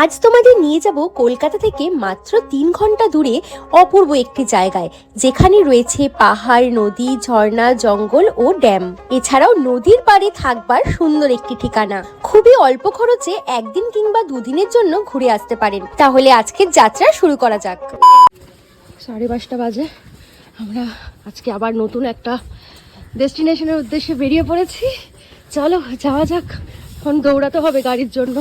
আজ তোমাদের নিয়ে যাব কলকাতা থেকে মাত্র তিন ঘণ্টা দূরে অপূর্ব একটি জায়গায়, যেখানে রয়েছে পাহাড়, নদী, ঝর্ণা, জঙ্গল ও ড্যাম। এছাড়াও নদীর পাড়ে থাকবার সুন্দর একটি ঠিকানা। খুবই অল্প খরচে একদিন কিংবা দুদিনের জন্য ঘুরে আসতে পারেন। তাহলে আজকের যাত্রা শুরু করা যাক। সাড়ে পাঁচটা বাজে। আমরা আজকে আবার নতুন একটা ডেস্টিনেশনের উদ্দেশ্যে বেরিয়ে পড়েছি। চলো, যাওয়া যাক। এখন দৌড়াতে হবে গাড়ির জন্য।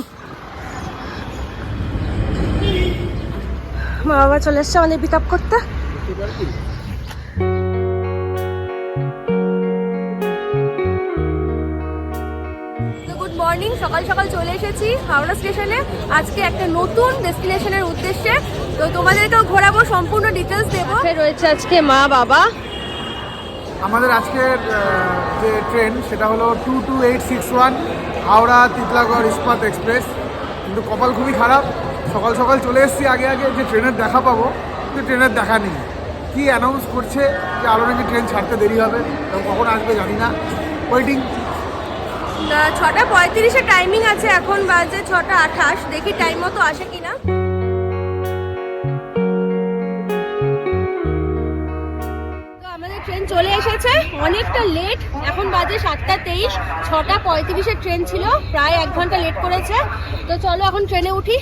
মা বাবা চলে এসছে আমাদের পিক আপ করতে গুড মর্নিং সকাল সকাল চলে এসেছি হাওড়া স্টেশনে। আজকে একটা নতুন ডেস্টিনেশনের উদ্দেশ্যে। তো তোমাদেরকেও ঘোরাবো সম্পূর্ণ ডিটেলস দেবো। রয়েছে আজকে মা বাবা। আমাদের আজকের যে ট্রেন সেটা হলো two two eight six one Howrah Titlagarh Ispat express. কিন্তু কপাল খুবই খারাপ। সকাল সকাল চলে এসেছি, আগে আগে যে ট্রেনের দেখা পাবো, কিন্তু ট্রেনের দেখা নেই। কি অ্যানাউন্স করছে যে আরও নাকি ট্রেন ছাড়তে দেরি হবে, এবং কখন আসবে জানি না। ওয়েটিং ছটা পঁয়ত্রিশে টাইমিং আছে এখন, বাজে ছটা আঠাশ। দেখি টাইম মতো আসে কিনা। ট্রেন চলে এসেছে, অনেকটা লেট এখন বাজে সাতটা তেইশ, ছটা পঁয়ত্রিশের ট্রেন ছিল, প্রায় এক ঘণ্টা লেট করেছে। তো চলো এখন ট্রেনে উঠি।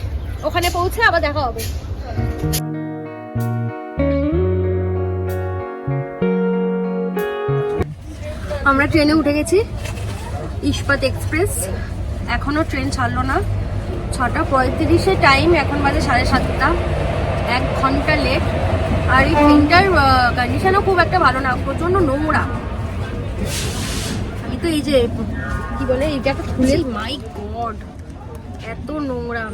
ওখানে পৌঁছে আবার দেখা হবে। আমরা ট্রেনে উঠে গেছি, ইস্পাত এক্সপ্রেস। এখনও ট্রেন ছাড়লো না। ছটা পঁয়ত্রিশে টাইম, এখন বাজে সাড়ে সাতটা। এক ঘণ্টা লেট আর এই ট্রেনটার কন্ডিশনও খুব একটা ভালো না, প্রচণ্ড নোংরা। আমি তো এই যে, কি বলে, এইটা একটা খুলে মাই গড এত নোংরা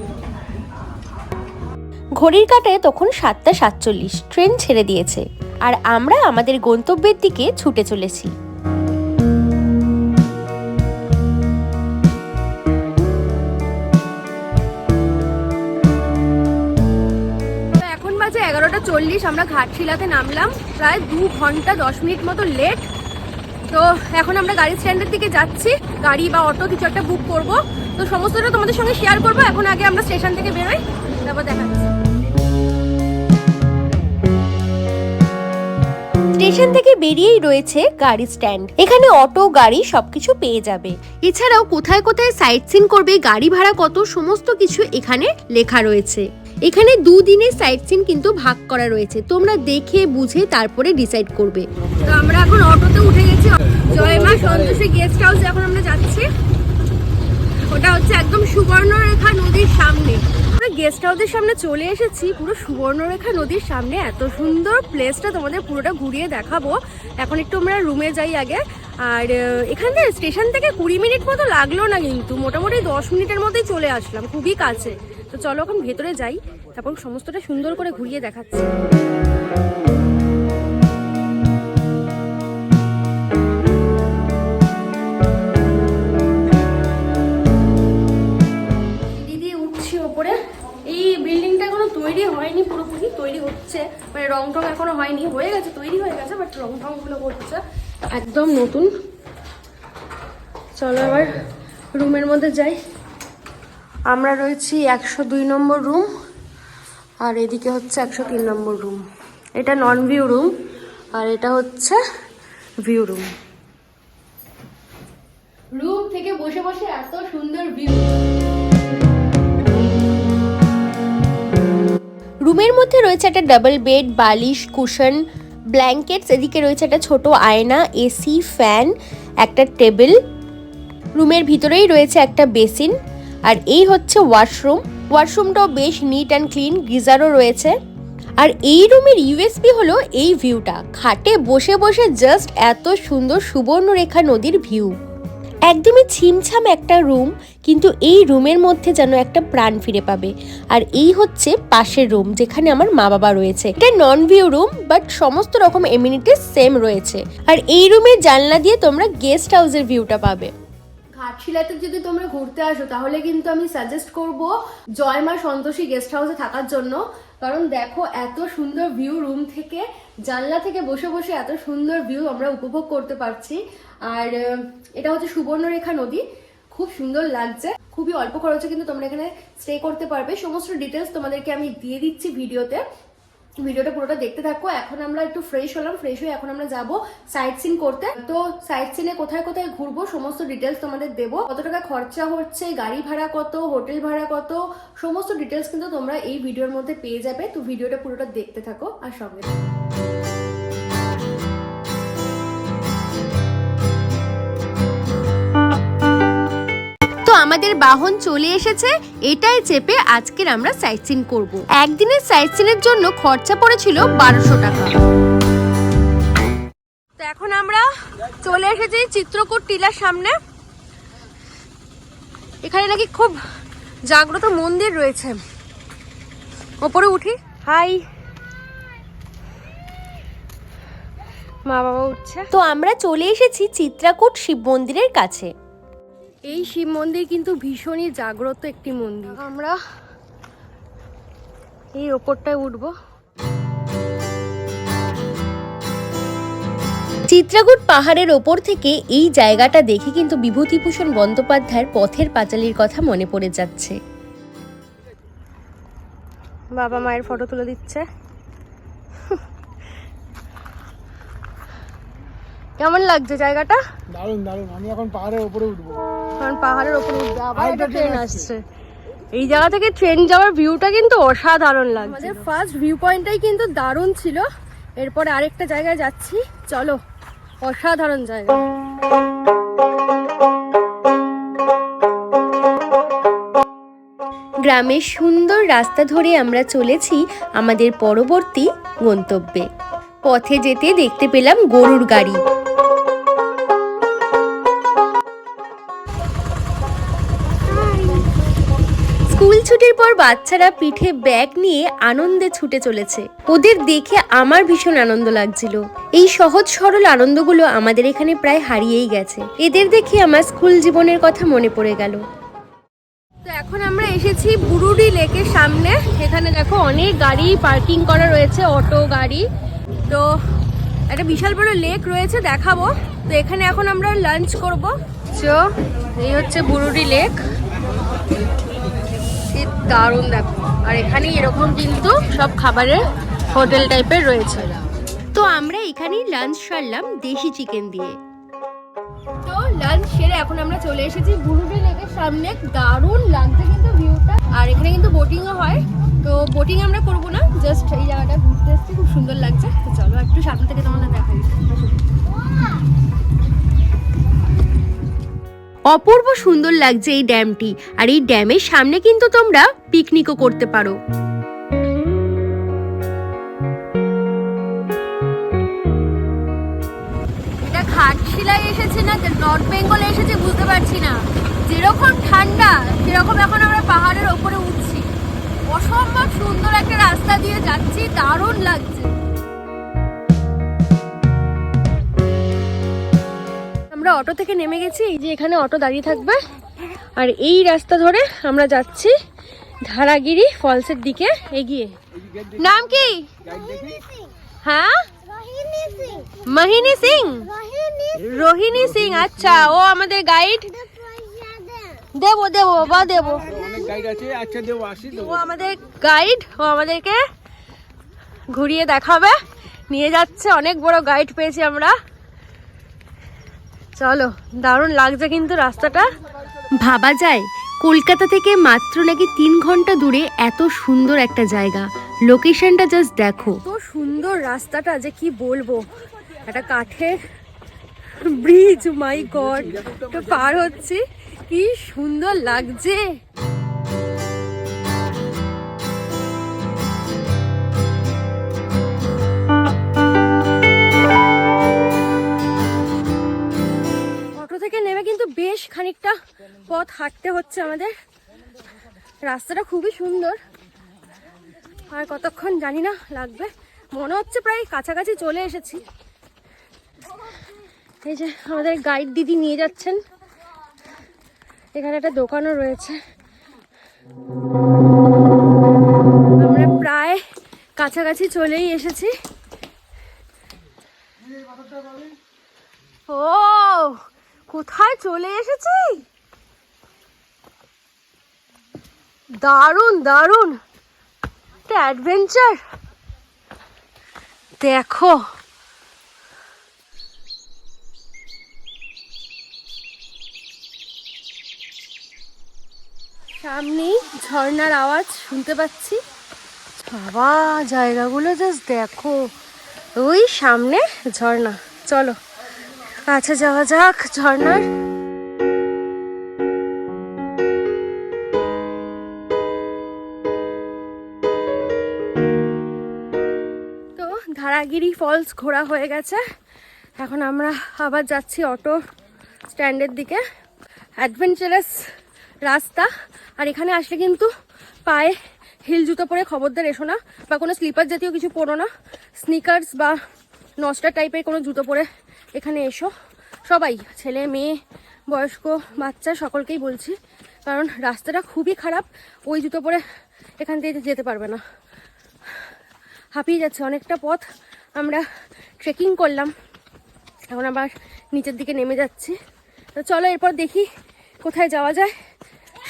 ঘড়ির কাটায় তখন সাতটা সাতচল্লিশ। ট্রেন ছেড়ে দিয়েছে। আর আমরা আমাদের গন্তব্যের দিকে ছুটে চলেছি। বাজে এগারোটা চল্লিশ, আমরা ঘাটশিলাতে নামলাম। প্রায় দু ঘণ্টা দশ মিনিট মতো লেট। তো এখন আমরা গাড়ি স্ট্যান্ডের দিকে যাচ্ছি। গাড়ি বা অটো কিছু একটা বুক করব। তো সমস্তটা তোমাদের সঙ্গে শেয়ার করব। এখন আগে আমরা স্টেশন থেকে বেরোই, তারপর দেখা স্টেশন থেকে বেরিয়েই রয়েছে গাড়ি স্ট্যান্ড। এখানে অটো, গাড়ি সবকিছু পেয়ে যাবে। এছাড়াও কোথায় কোথায় সাইট সিন করবে, গাড়ি ভাড়া কত, সমস্ত কিছু এখানে লেখা রয়েছে। এখানে দুদিনের সাইট সিন কিন্তু ভাগ করা রয়েছে। তোমরা দেখে, বুঝে তারপরে ডিসাইড করবে। তো আমরা এখন অটোতে উঠে গেছি। জয় মা, সন্তোষী গেস্ট হাউস এখন আমরা যাচ্ছি। ওটা হচ্ছে একদম সুবর্ণরেখা নদীর সামনে। আমরা গেস্ট হাউসের সামনে চলে এসেছি। পুরো সুবর্ণরেখা নদীর সামনে। এত সুন্দর প্লেসটা তোমাদের পুরোটা ঘুরিয়ে দেখাবো। এখন একটু আমরা রুমে যাই আগে। আর এখান থেকে স্টেশন থেকে কুড়ি মিনিট মতো লাগল না কিন্তু। মোটামুটি দশ মিনিটের মধ্যেই চলে আসলাম, খুবই কাছে। তো চলো এখন ভেতরে যাই। তারপর সমস্তটা সুন্দর করে ঘুরিয়ে দেখাচ্ছি। রং টং এখনও হয়নি। হয়ে গেছে, তৈরি হয়ে গেছে বাট রং টংগুলো করছে। একদম নতুন। চলো এবার রুমের মধ্যে যাই। আমরা রয়েছি একশো দুই নম্বর রুম, আর এদিকে হচ্ছে একশো তিন নম্বর রুম। এটা নন ভিউ রুম আর এটা হচ্ছে ভিউ রুম রুম থেকে বসে বসে এত সুন্দর ভিউ রুমের মধ্যে রয়েছে একটা ডাবল বেড, বালিশ, কুশন, ব্ল্যাঙ্কেটস, এদিকে রয়েছে একটা ছোট আয়না, এসি, ফ্যান, একটা টেবিল। রুমের ভিতরেই রয়েছে একটা বেসিন, আর এই হচ্ছে ওয়াশরুম। ওয়াশরুমটাও বেশ নিট অ্যান্ড ক্লিন গিজারও রয়েছে। আর এই রুমের ইউএসপি হলো এই ভিউটা খাটে বসে বসে জাস্ট এত সুন্দর সুবর্ণরেখা নদীর ভিউ একদমই ছিমছাম একটা রুম, কিন্তু এই রুমের মধ্যে যেন একটা প্রাণ ফিরে পাবে। আর এই হচ্ছে পাশের রুম, যেখানে আমার মা বাবা রয়েছে। এটা নন ভিউ রুম বাট সমস্ত রকম এমিনিটিস সেম রয়েছে। আর এই রুমের জানলা দিয়ে তোমরা গেস্ট হাউসের ভিউটা পাবে। ঘাটশিলাতে যদি তোমরা ঘুরতে আসো, তাহলে কিন্তু আমি সাজেস্ট করব জয় মা সন্তোষী গেস্ট হাউসে থাকার জন্য। কারণ দেখো, এত সুন্দর ভিউ রুম থেকে, জানলা থেকে বসে বসে এত সুন্দর ভিউ আমরা উপভোগ করতে পারছি। আর এটা হচ্ছে সুবর্ণরেখা নদী। খুব সুন্দর লাগছে। খুবই অল্প খরচে কিন্তু তোমরা এখানে স্টে করতে পারবে। সমস্ত ডিটেলস তোমাদেরকে আমি দিয়ে দিচ্ছি ভিডিওতে। ভিডিওটা পুরোটা দেখতে থাকো। এখন আমরা একটু ফ্রেশ হলাম। ফ্রেশ হয়ে এখন আমরা যাব সাইট সিন করতে। তো সাইট সিনে কোথায় কোথায় ঘুরবো সমস্ত ডিটেলস তোমাদের দেবো। কত টাকা খরচা হচ্ছে, গাড়ি ভাড়া কত হোটেল ভাড়া কত, সমস্ত ডিটেলস কিন্তু তোমরা এই ভিডিওর মধ্যে পেয়ে যাবে। তো ভিডিওটা পুরোটা দেখতে থাকো আর সঙ্গে থাকো। আমাদের বাহন চলে এসেছে, এটাই চেপে আজকের আমরা সাইট সিন করব। একদিনের সাইট সিনের জন্য খরচা পড়েছিল বারোশো টাকা। তো এখন আমরা চলে এসেছি চিত্রকূট টিলার সামনে। এখানে নাকি খুব জাগ্রত মন্দির রয়েছে। ওপরে উঠি। হাই। মা বাবা উঠছে। তো আমরা চলে এসেছি চিত্রাকূট শিব মন্দিরের কাছে। এই শিব মন্দির কিন্তু ভীষণই জাগ্রত একটি মন্দির। আমরা এই ওপরটায় উঠবো। চিত্রাকূট পাহাড়ের ওপর থেকে এই জায়গাটা দেখে কিন্তু বিভূতিভূষণ বন্দ্যোপাধ্যায়ের পথের পাঁচালীর কথা মনে পড়ে যাচ্ছে। বাবা মায়ের ফটো তুলে দিচ্ছে। কেমন লাগছে জায়গাটা? দারুণ দারুণ। আমি এখন পাহাড়ের উপরে উঠবো। কারণ পাহাড়ের ওপরে উঠবে। আবার একটা ট্রেন ট্রেন আসছে। এই জায়গা থেকে ট্রেন যাওয়ার ভিউটা কিন্তু অসাধারণ লাগছে। আমাদের ফার্স্ট ভিউ পয়েন্টটাই কিন্তু দারুণ ছিল। এরপরে আরেকটা জায়গায় যাচ্ছি। চলো অসাধারণ জায়গা। গ্রামের সুন্দর রাস্তা ধরে আমরা চলেছি আমাদের পরবর্তী গন্তব্যে। পথে যেতে দেখতে পেলাম গরুর গাড়ি। স্কুল ছুটির পর বাচ্চারা পিঠে ব্যাগ নিয়ে আনন্দে ছুটে চলেছে। ওদের দেখে আমার ভীষণ আনন্দ লাগছিল। এই সহজ সরল আনন্দগুলো আমাদের এখানে প্রায় হারিয়েই গেছে। এদের দেখে আমার স্কুল জীবনের কথা মনে পড়ে গেল। তো এখন আমরা এসেছি বুরুডি লেকের সামনে। এখানে দেখো অনেক গাড়ি পার্কিং করা রয়েছে, অটো, গাড়ি। তো একটা বিশাল বড় লেক রয়েছে, দেখাবো। তো এখানে এখন আমরা লাঞ্চ করব। চো এই হচ্ছে বুরুডি লেক। দারুণ দেখো। আর এখানে এরকম কিন্তু সব খাবারের হোটেল টাইপের রয়েছে। তো আমরা এখানেই লাঞ্চ সারলাম দেশি চিকেন দিয়ে। তো লাঞ্চ সেরে এখন আমরা চলে এসেছি বুরুডি লেকের সামনে। দারুণ লাগছে কিন্তু ভিউটা আর এখানে কিন্তু বোটিংও হয়। তো বোটিং আমরা করব না জাস্ট এই জায়গাটা ঘুরতে এসেছি খুব সুন্দর লাগছে। তো চলো একটু সামনে থেকে তোমাদের অপূর্ব সুন্দর লাগছে এই ড্যামটি। আর এই ড্যামের সামনে কিন্তু তোমরা পিকনিকও করতে পারো। এটা ঘাটশিলায় এসেছে না? নর্থ বেঙ্গলে এসেছে, বুঝতে পারছি না। যেরকম ঠান্ডা, সেরকম এখন আমরা পাহাড়ের ওপরে উঠছি। অসম্ভব সুন্দর একটা রাস্তা দিয়ে যাচ্ছি, দারুণ লাগছে। আমরা অটো থেকে নেমে গেছি, এই যে এখানে অটো দাঁড়িয়ে থাকবে। আর এই রাস্তা ধরে আমরা যাচ্ছি ধারাগিরি ফলসের দিকে, এগিয়ে। নাম কি? হ্যাঁ? মহিনী সিং। রোহিণী সিং আচ্ছা ও আমাদের গাইড দেবো দেবো, বাবা, দেবো। ও আমাদের গাইড ও আমাদেরকে ঘুরিয়ে দেখাবে। নিয়ে যাচ্ছে, অনেক বড় গাইড পেয়েছি আমরা। চলো দারুণ লাগছে কিন্তু রাস্তাটা। ভাবা যায় কলকাতা থেকে মাত্র নাকি তিন ঘণ্টা দূরে এত সুন্দর একটা জায়গা। লোকেশনটা জাস্ট দেখো। তো সুন্দর রাস্তাটা যে কি বলব? একটা কাঠের ব্রিজ মাই গড তো পার হচ্ছি। কি সুন্দর লাগছে। পথ হাঁটতে হচ্ছে আমাদের। রাস্তাটা খুবই সুন্দর। আর কতক্ষণ জানি না লাগবে। মনে হচ্ছে প্রায় কাছাকাছি চলে এসেছি। এই যে আমাদের গাইড দিদি নিয়ে যাচ্ছেন। এখানে একটা দোকানও রয়েছে। আমরা প্রায় কাছাকাছি চলেই এসেছি। ও, কোথায় চলে এসেছি? দারুণ দারুণ। অ্যাডভেঞ্চার দেখো। সামনেই ঝর্ণার আওয়াজ শুনতে পাচ্ছি। বাবা জায়গাগুলো জাস্ট দেখো। ওই সামনে ঝর্ণা। চলো কাছে যাওয়া যাক ঝর্ণার। ধারাগিরি ফলস ঘোরা হয়ে গেছে। এখন আমরা আবার যাচ্ছি অটো স্ট্যান্ডের দিকে। অ্যাডভেঞ্চারাস রাস্তা। আর এখানে আসলে কিন্তু পায়ে হিল জুতো পরে খবরদার এসো না বা কোনো স্লিপার জাতীয় কিছু পরো না। স্নিকার্স বা নস্টার টাইপের কোনো জুতো পরে এখানে এসো। সবাই, ছেলে, মেয়ে, বয়স্ক, বাচ্চা, সকলকেই বলছি, কারণ রাস্তাটা খুবই খারাপ, ওই জুতো পরে এখান থেকে যেতে পারবে না। হাঁপিয়ে যাচ্ছে অনেকটা পথ। আমরা ট্রেকিং করলাম। এখন আবার নিচের দিকে নেমে যাচ্ছি। তো চলো এরপর দেখি কোথায় যাওয়া যায়।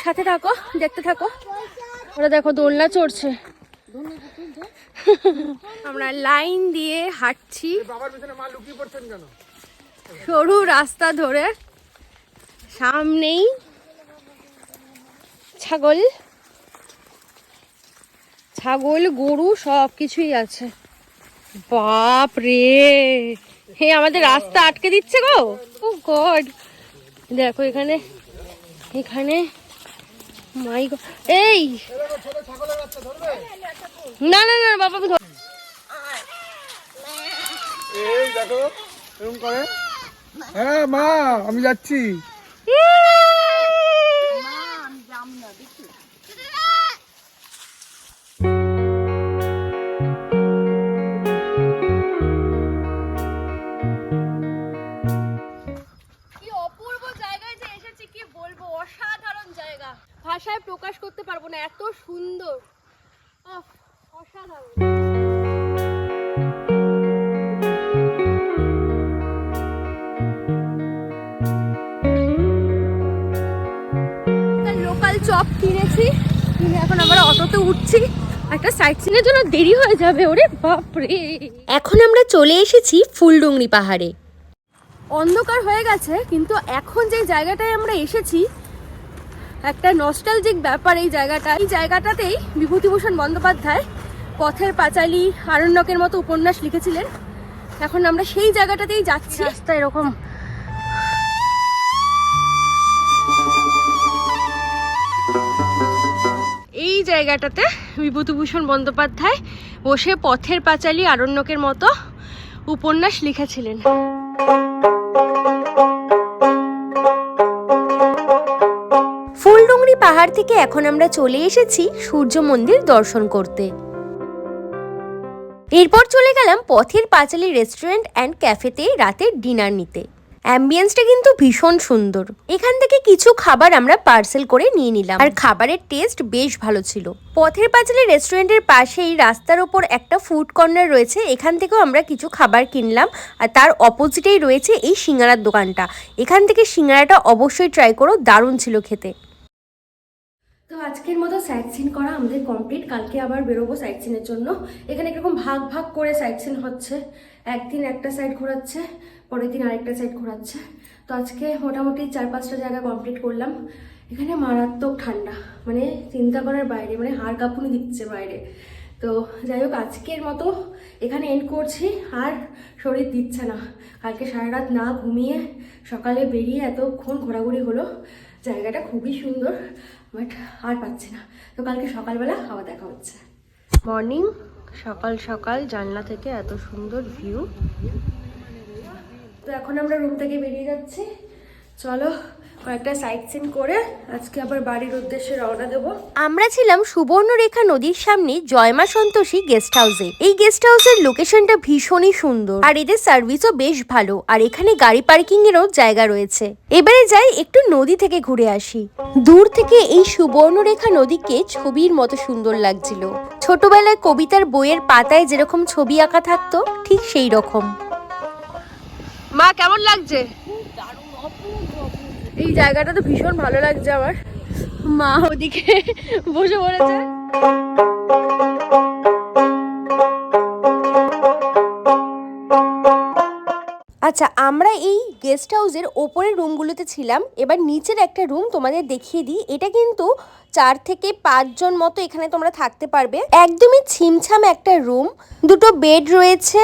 সাথে থাকো, দেখতে থাকো। ওরা দেখো দোলনা চড়ছে। আমরা লাইন দিয়ে হাঁটছি। সরু রাস্তা ধরে সামনেই ছাগল। ছাগল, গরু সব কিছুই আছে। বাপ রে হে আমাদের রাস্তা আটকে দিচ্ছে গো। ও গড। দেখো এখানে এখানে। মাই এই! না না না বাবা আমি এই দেখো এরকম করে। হ্যাঁ মা আমি যাচ্ছি। ভাষায় প্রকাশ করতে পারব না। এত সুন্দর। অসাধারণ। লোকাল চপ কিনেছি। কিনে এখন আমরা অটোতে উঠছি। একটা সাইট সিনের জন্য দেরি হয়ে যাবে ওরে বাপরে। এখন আমরা চলে এসেছি ফুলডুংরি পাহাড়ে। অন্ধকার হয়ে গেছে কিন্তু এখন যে জায়গাটায় আমরা এসেছি একটা নস্টালজিক ব্যাপার এই জায়গাটা। এই জায়গাটাতেই বিভূতিভূষণ বন্দ্যোপাধ্যায় পথের পাঁচালী আরণ্যকের মতো উপন্যাস লিখেছিলেন। এখন আমরা সেই জায়গাটাতেই যাচ্ছি। রাস্তা এরকম। এই জায়গাটাতে বিভূতিভূষণ বন্দ্যোপাধ্যায় বসে পথের পাঁচালী আরণ্যকের মতো উপন্যাস লিখেছিলেন। পাহাড় থেকে এখন আমরা চলে এসেছি সূর্য মন্দির দর্শন করতে। এরপর চলে গেলাম পথের পাঁচালী রেস্টুরেন্ট অ্যান্ড ক্যাফেতে রাতের ডিনার নিতে। অ্যাম্বিয়েন্সটা কিন্তু ভীষণ সুন্দর। এখান থেকে কিছু খাবার আমরা পার্সেল করে নিয়ে নিলাম। আর খাবারের টেস্ট বেশ ভালো ছিল। পথের পাঁচালী রেস্টুরেন্টের পাশেই রাস্তার ওপর একটা ফুড কর্নার রয়েছে। এখান থেকেও আমরা কিছু খাবার কিনলাম। আর তার অপোজিটেই রয়েছে এই সিঙ্গারার দোকানটা। এখান থেকে সিঙ্গারাটা অবশ্যই ট্রাই করো। দারুণ ছিল খেতে। তো আজকের মতো সাইট সিন করা আমাদের কমপ্লিট কালকে আবার বেরোবো সাইট সিনের জন্য। এখানে এরকম ভাগ ভাগ করে সাইট সিন হচ্ছে। একদিন একটা সাইড ঘোরাচ্ছে, পরের দিন আরেকটা সাইড ঘোরাচ্ছে। তো আজকে মোটামুটি চার পাঁচটা জায়গা কমপ্লিট করলাম। এখানে মারাত্মক ঠান্ডা। মানে চিন্তা করার বাইরে মানে হাড় কাঁপুনি দিচ্ছে বাইরে। তো যাই হোক, আজকের মতো এখানে এন্ড করছি। আর শরীর দিচ্ছে না। কালকে সারা রাত না ঘুমিয়ে সকালে বেরিয়ে এতক্ষণ ঘোরাঘুরি হলো। জায়গাটা খুবই সুন্দর। বাট আর পাচ্ছি না। তো কালকে সকালবেলা আবার দেখা হচ্ছে। মর্নিং সকাল সকাল জানলা থেকে এত সুন্দর ভিউ। তো এখন আমরা রুম থেকে বেরিয়ে যাচ্ছি। চলো কয়েকটা সাইট সিন করে আজকে আবার বাড়ির উদ্দেশ্যে রওনা দেবো। আমরা ছিলাম সুবর্ণরেখা নদীর সামনে জয়মা সন্তোষী গেস্ট হাউসে এই গেস্ট হাউসের লোকেশনটা ভীষণই সুন্দর। আর এদের সার্ভিসও বেশ ভালো। আর এখানে গাড়ি পার্কিং এরও জায়গা রয়েছে। এবারে যাই একটু নদী থেকে ঘুরে আসি। দূর থেকে এই সুবর্ণরেখা নদীকে ছবির মতো সুন্দর লাগছিল। ছোটবেলায় কবিতার বইয়ের পাতায় যেরকম ছবি আঁকা থাকতো ঠিক সেই রকম। মা কেমন লাগছে? এই জায়গাটা তো ভীষণ ভালো লাগছে আমার। মা ওদিকে বসে পড়েছে। আচ্ছা আমরা এই গেস্ট হাউসের ওপরের রুমগুলোতে ছিলাম। এবার নিচের একটা রুম তোমাদের দেখিয়ে দিই। এটা কিন্তু চার থেকে পাঁচজন মতো এখানে তোমরা থাকতে পারবে। একদমই ছিমছাম একটা রুম দুটো বেড রয়েছে,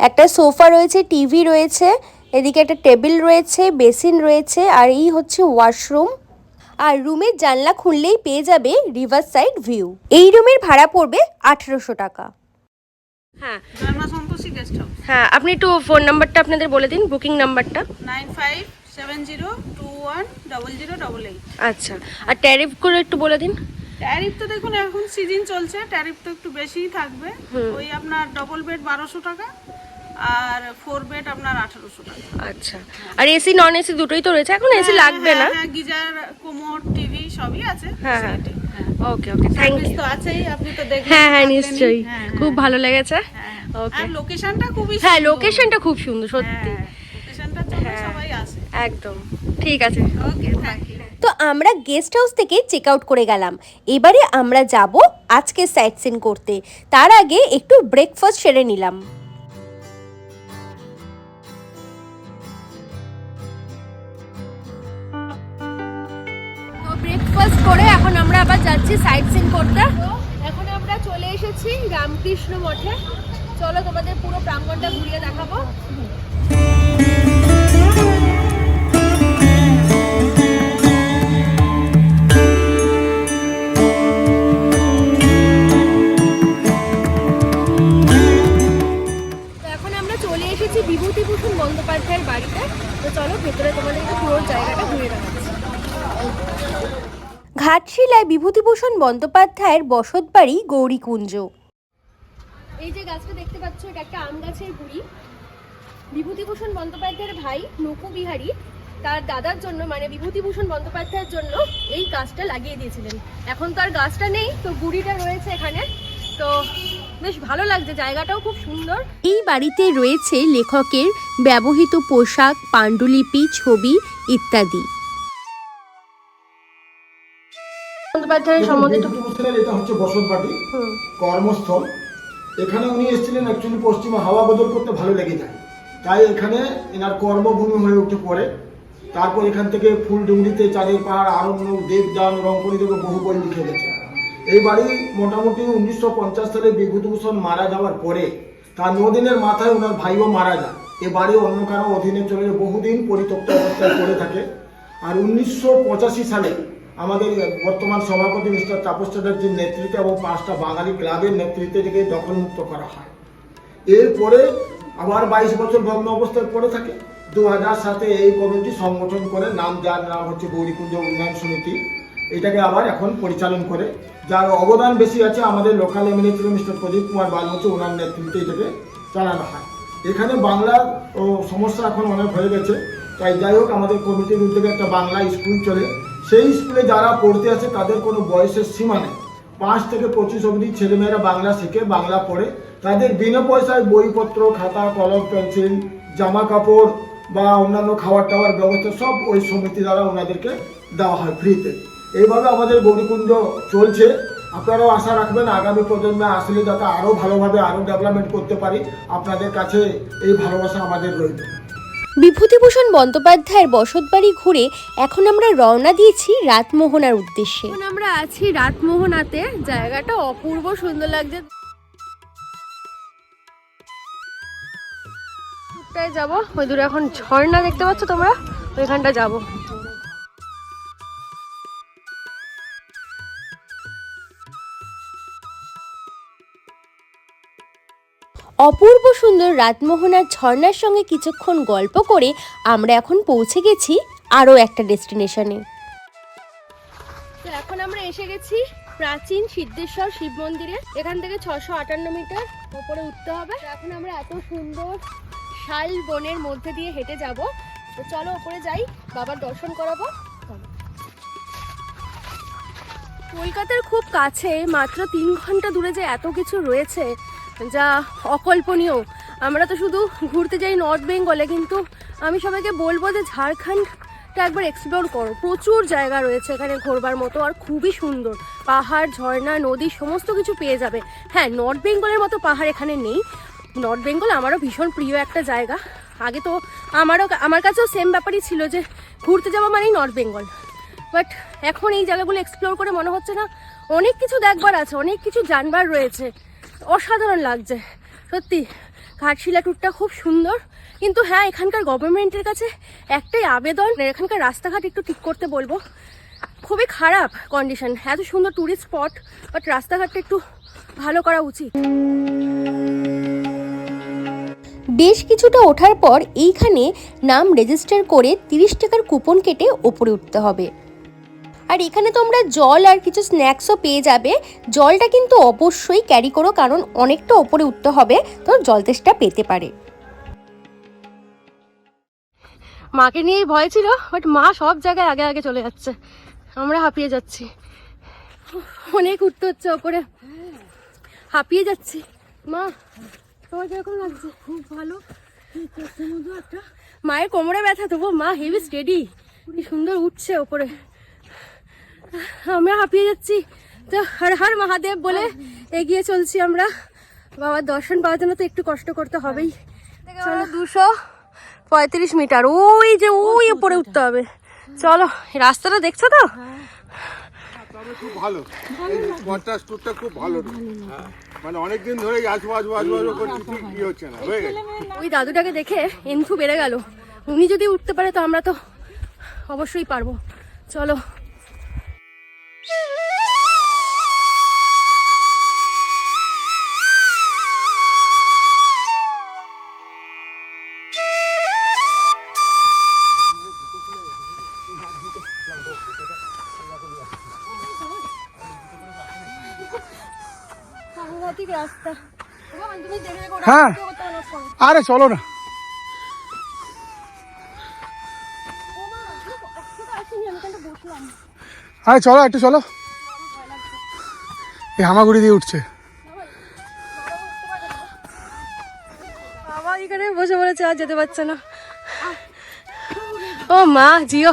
একটা সোফা রয়েছে টিভি রয়েছে। এদিকে একটা টেবিল রয়েছে বেসিন রয়েছে আর এই হচ্ছে ওয়াশরুম। আর রুমের জানলা খুললেই পেয়ে যাবে রিভার সাইড ভিউ। এই রুমের ভাড়া পড়বে আঠেরোশো টাকা। হ্যাঁ। হ্যাঁ আপনি একটু ফোন নাম্বারটা আপনাদের বলে দিন বুকিং নাম্বারটা nine five seven zero two one double zero double eight. আচ্ছা আর ট্যারিফগুলো একটু বলে দিন। ট্যারিফ তো দেখুন এখন সিজন চলছে ট্যারিফ তো একটু বেশিই থাকবে। ওই আপনার ডবল বেড বারোশো টাকা আর ফোর বেড আপনার আঠারোশো টাকা। আচ্ছা। আর এসি নন এসি দুটোই তো রয়েছে এখন এসি লাগবে না? হ্যাঁ গিজার কোমর টিভি সবই আছে। হ্যাঁ, হ্যাঁ। হ্যাঁ। ওকে ওকে থ্যাংক ইউ তো আছেই আপনি তো দেখবেন হ্যাঁ হ্যাঁ নিশ্চয়ই। খুব ভালো লেগেছে। ওকে আর লোকেশনটা খুবই হ্যাঁ লোকেশনটা খুব সুন্দর সত্যি। হ্যাঁ সবাই আসে। একদম। ঠিক আছে। ওকে থ্যাংক ইউ তো আমরা গেস্ট হাউস থেকে চেক আউট করে গেলাম। এবারে আমরা যাব আজকে সাইট সিন করতে। তার আগে একটু ব্রেকফাস্ট সেরে নিলাম। করে এখন আমরা আবার যাচ্ছি সাইট সিন করতে। এখন আমরা চলে এসেছি রামকৃষ্ণ মঠে। চলো তোমাদের পুরো প্রাঙ্গণটা ঘুরিয়ে দেখাবো। বিভূতিভূষণ বন্দ্যোপাধ্যায়ের বাড়িতে। তো চলো ভেতরে তোমাদেরকে পুরো জায়গাটা ঘুরিয়ে দেখাচ্ছি। ঘাটশিলায় বিভূতিভূষণ বন্দ্যোপাধ্যায়ের বসতবাড়ি গৌরীকুঞ্জ। এই যে গাছটা দেখতে পাচ্ছ এটা একটা আম গাছের গুড়ি। বিভূতিভূষণ বন্দ্যোপাধ্যায়ের ভাই নকু বিহারী তার দাদার জন্য মানে বিভূতিভূষণ বন্দ্যোপাধ্যায়ের জন্য এই গাছটা লাগিয়ে দিয়েছিলেন। এখন তো আর গাছটা নেই তো গুড়িটা রয়েছে এখানে। তো বেশ ভালো লাগছে জায়গাটাও খুব সুন্দর। এই বাড়িতে রয়েছে লেখকের ব্যবহৃত পোশাক পাণ্ডুলিপি ছবি ইত্যাদি। বন্দ্যোপাধ্যায়ের সম্বন্ধে এটা হচ্ছে বসতবাটি কর্মস্থল। এখানে উনি এসেছিলেন অ্যাকচুয়ালি পশ্চিমে হাওয়া বদল করতে ভালো লেগে যায়। তাই এখানে এনার কর্মভূমি হয়ে উঠে পড়ে। তারপর এখান থেকে ফুলডুংরিতে চাঁদের পাহাড় আরণ্য দেবদান রংপুরি থেকে বহু বই লিখে গেছে। এই বাড়ি মোটামুটি উনিশশো পঞ্চাশ সালে বিভূতিভূষণ মারা যাওয়ার পরে তার নদিনের মাথায় ওনার ভাইও মারা যায়। এ বাড়ি অন্য কারও অধীনে চলে বহুদিন পরিত্যক্ত অবস্থায় পড়ে থাকে। আর উনিশশো পঁচাশি সালে আমাদের বর্তমান সভাপতি মিস্টার তাপস চ্যাটার্জির নেতৃত্বে এবং পাঁচটা বাঙালি ক্লাবের নেতৃত্বে এটাকে দখলমুক্ত করা হয়। এরপরে আবার বাইশ বছর ভগ্ন অবস্থায় পড়ে থাকে। দু হাজার সাতে এই কমিটি সংগঠন করে নাম, যার নাম হচ্ছে গৌরীকুঞ্জ উন্নয়ন সমিতি। এটাকে আবার এখন পরিচালন করে। যার অবদান বেশি আছে আমাদের লোকাল এমএলএ ছিল মিস্টার প্রদীপ কুমার বালমুচি ওনার নেতৃত্বে এটাকে চালানো হয়। এখানে বাংলার সমস্যা এখন অনেক হয়ে গেছে। তাই যাই হোক, আমাদের কমিটির উদ্যোগে একটা বাংলা স্কুল চলে। সেই স্কুলে যারা পড়তে আসে, তাদের কোনো বয়সের সীমা নেই। পাঁচ থেকে পঁচিশ অবধি ছেলেমেয়েরা বাংলা শিখে, বাংলা পড়ে। তাদের বিনা পয়সায় বইপত্র, খাতা, কলম, পেন্সিল, জামা কাপড় বা অন্যান্য খাবার টাবার ব্যবস্থা সব ওই সমিতি দ্বারা ওনাদেরকে দেওয়া হয় ফ্রিতে। এইভাবে আমাদের গৌরীকুঞ্জ চলছে। আপনারাও আশা রাখবেন আগামী প্রজন্মে আসলে যাতে আরও ভালোভাবে আরও ডেভেলপমেন্ট করতে পারি। আপনাদের কাছে এই ভালোবাসা আমাদের রইল। বিভূতিভূষণ বন্দ্যোপাধ্যায়ের বসতবাড়ি ঘুরে এখন আমরা রওনা দিয়েছি রাতমোহনার উদ্দেশ্যে। এখন আমরা আছি রাতমোহনাতে। জায়গাটা অপূর্ব সুন্দর লাগছে। যাব যাব। ওই দূরে এখন ঝর্ণা দেখতে পাচ্ছ তোমরা? ওইখানটা যাব। অপূর্ব সুন্দর রাতমোহনার ঝর্ণার সঙ্গে কিছুক্ষণ গল্প করে আমরা এখন পৌঁছে গেছি আরও একটা ডেস্টিনেশনে। তো এখন আমরা এসে গেছি প্রাচীন সিদ্ধেশ্বর শিব মন্দিরে। এখান থেকে ছশো আটান্ন মিটার উপরে উঠতে হবে। এখন আমরা এত সুন্দর শাল বনের মধ্যে দিয়ে হেঁটে যাব। তো চলো ওপরে যাই, বাবার দর্শন করাবো। কলকাতার খুব কাছে মাত্র তিন ঘণ্টা দূরে যে এত কিছু রয়েছে যা অকল্পনীয়। আমরা তো শুধু ঘুরতে যাই নর্থ বেঙ্গলে কিন্তু আমি সবাইকে বলব যে ঝাড়খণ্ড লেকটা একবার এক্সপ্লোর করো। প্রচুর জায়গা রয়েছে এখানে ঘোরবার মতো আর খুবই সুন্দর। পাহাড়, ঝর্ণা, নদী, সমস্ত কিছু পেয়ে যাবে। হ্যাঁ নর্থ বেঙ্গলের মতো পাহাড় এখানে নেই। নর্থ বেঙ্গল আমারও ভীষণ প্রিয় একটা জায়গা। আগে তো আমারও, আমার কাছেও সেম ব্যাপারই ছিল যে ঘুরতে যাওয়া মানেই নর্থ বেঙ্গল বাট এখন এই জায়গাগুলো এক্সপ্লোর করে মনে হচ্ছে না। অনেক কিছু দেখবার আছে, অনেক কিছু জানবার রয়েছে। অসাধারণ লাগছে, সত্যি। ঘাটশিলা ট্যুরটা খুব সুন্দর, কিন্তু হ্যাঁ এখানকার গভর্নমেন্টের কাছে একটাই আবেদন, এখানকার রাস্তাঘাট একটু ঠিক করতে বলব। খুবই খারাপ কন্ডিশন এত সুন্দর ট্যুরিস্ট স্পট বাট রাস্তাঘাটটা একটু ভালো করা উচিত। বেশ কিছুটা ওঠার পর এইখানে নাম রেজিস্টার করে তিরিশ টাকার কুপন কেটে ওপরে উঠতে হবে। আর এখানে তোমরা জল আর কিছু স্ন্যাক্সও পেয়ে যাবে। জলটা কিন্তু অবশ্যই ক্যারি করো কারণ অনেকটা ওপরে উঠতে হবে তো জল তেষ্টা পেতে পারে। মাকে নিয়েই ভয় ছিল বাট মা সব জায়গায় আগে আগে চলে যাচ্ছে। আমরা হাঁপিয়ে যাচ্ছি। অনেক উঠতে হচ্ছে ওপরে। হাঁপিয়ে যাচ্ছি। মা তোমার কীরকম লাগছে? খুব ভালো। মায়ের কোমরে ব্যথা তবু মা হেভি স্টেডি কি সুন্দর উঠছে ওপরে। আমরা হাঁপিয়ে যাচ্ছি। তো হর হর মহাদেব বলে এগিয়ে চলছি আমরা। বাবার দর্শন পাওয়ার জন্য তো একটু কষ্ট করতে হবেই। চলো। দুশো পঁয়ত্রিশ মিটার। ওই যে ওই উপরে উঠতে হবে। চলো রাস্তাটা দেখছ তো? খুব ভালো। এই খুব ভালো। মানে অনেকদিন ধরেই আসব আসব আসব আসব করছি ঠিক কি হচ্ছে না হয়ে গেছে। ওই দাদুটাকে দেখে এন্থু বেড়ে গেল। উনি যদি উঠতে পারে তো আমরা তো অবশ্যই পারব। চলো। হ্যাঁ। আরে চলো না। আরে চলো, একটু চলো। এই হামাগুড়ি দিয়ে উঠছে। বসে পড়েছে, আর যেতে পারছে না। ও মা, জিও।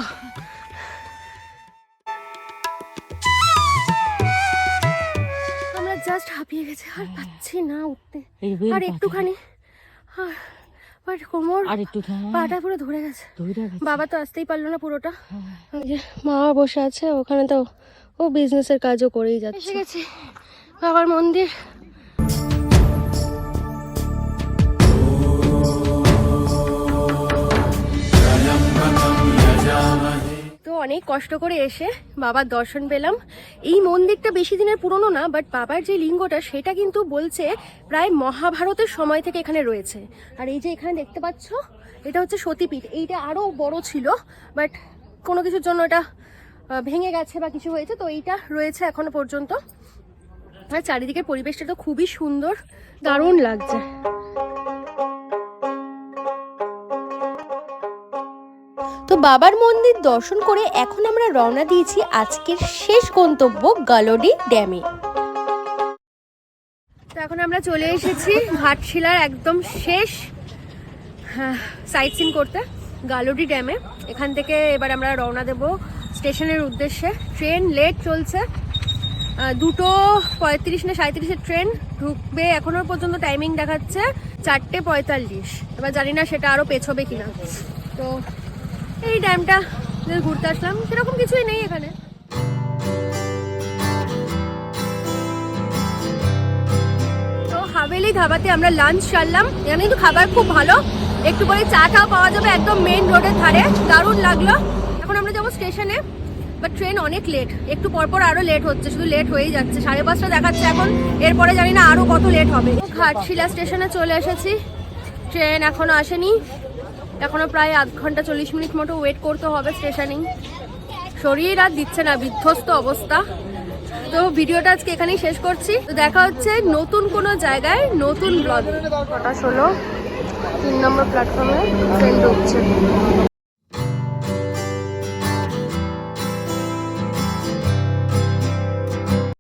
জাস্ট হাঁপিয়ে গেছে। আর পাচ্ছি না উঠতে। আর একটুখানি। আর বাট কোমর আর একটু হ্যাঁ, পাটা পুরো ধরে গেছে। বাবা তো আসতেই পারল না পুরোটা। মা বসে আছে ওখানে তো ও বিজনেসের কাজও করেই যাচ্ছে। এসে গেছি। বাবার মন্দির। অনেক কষ্ট করে এসে বাবার দর্শন পেলাম। এই মন্দিরটা বেশি দিনের পুরনো না বাট বাবার যে লিঙ্গটা সেটা কিন্তু বলছে প্রায় মহাভারতের সময় থেকে এখানে রয়েছে। আর এই যে এখানে দেখতে পাচ্ছ, এটা হচ্ছে সতীপীঠ। এইটা আরও বড় ছিল বাট কোনো কিছুর জন্য এটা ভেঙে গেছে বা কিছু হয়েছে, তো এইটা রয়েছে এখনও পর্যন্ত। আর চারিদিকের পরিবেশটা তো খুবই সুন্দর, দারুণ লাগছে। বাবার মন্দির দর্শন করে এখন আমরা রওনা দিয়েছি আজকের শেষ গন্তব্য গালোডি ড্যামে। তো এখন আমরা চলে এসেছি ঘাটশিলার একদম শেষ সাইট সিন করতে, গালোডি ড্যামে। এখান থেকে এবার আমরা রওনা দেব স্টেশনের উদ্দেশ্যে। ট্রেন লেট চলছে। দুটো পঁয়ত্রিশ না সাঁত্রিশের ট্রেন ঢুকবে এখনও পর্যন্ত টাইমিং দেখাচ্ছে চারটে পঁয়তাল্লিশ। এবার জানি না সেটা আরও পেছবে কিনা। তো এই ড্যামটা ঘুরতে আসলাম, সেরকম কিছুই নেই এখানে। তো হাভেলি ধাবাতে আমরা লাঞ্চ সারলাম। এখানে কিন্তু খাবার খুব ভালো। একটু পরে চা টাও পাওয়া যাবে একদম মেন রোডের ধারে। দারুণ লাগল। এখন আমরা যাব স্টেশনে বাট ট্রেন অনেক লেট একটু পরপর আরও লেট হচ্ছে, শুধু লেট হয়েই যাচ্ছে। সাড়ে পাঁচটা দেখাচ্ছে এখন। এরপরে জানি না আরও কত লেট হবে। ঘাটশিলা স্টেশনে চলে এসেছি। ট্রেন এখনও আসেনি। এখনও প্রায় আধ ঘণ্টা চল্লিশ মিনিট মতো ওয়েট করতে হবে স্টেশনেই শরীর আর দিচ্ছে না, বিধ্বস্ত অবস্থা। তো ভিডিওটা আজকে এখানেই শেষ করছি। তো দেখা হচ্ছে নতুন কোনো জায়গায় নতুন ব্লগ কটা ষোলো, তিন নম্বর প্ল্যাটফর্মে ট্রেন ঢুকছে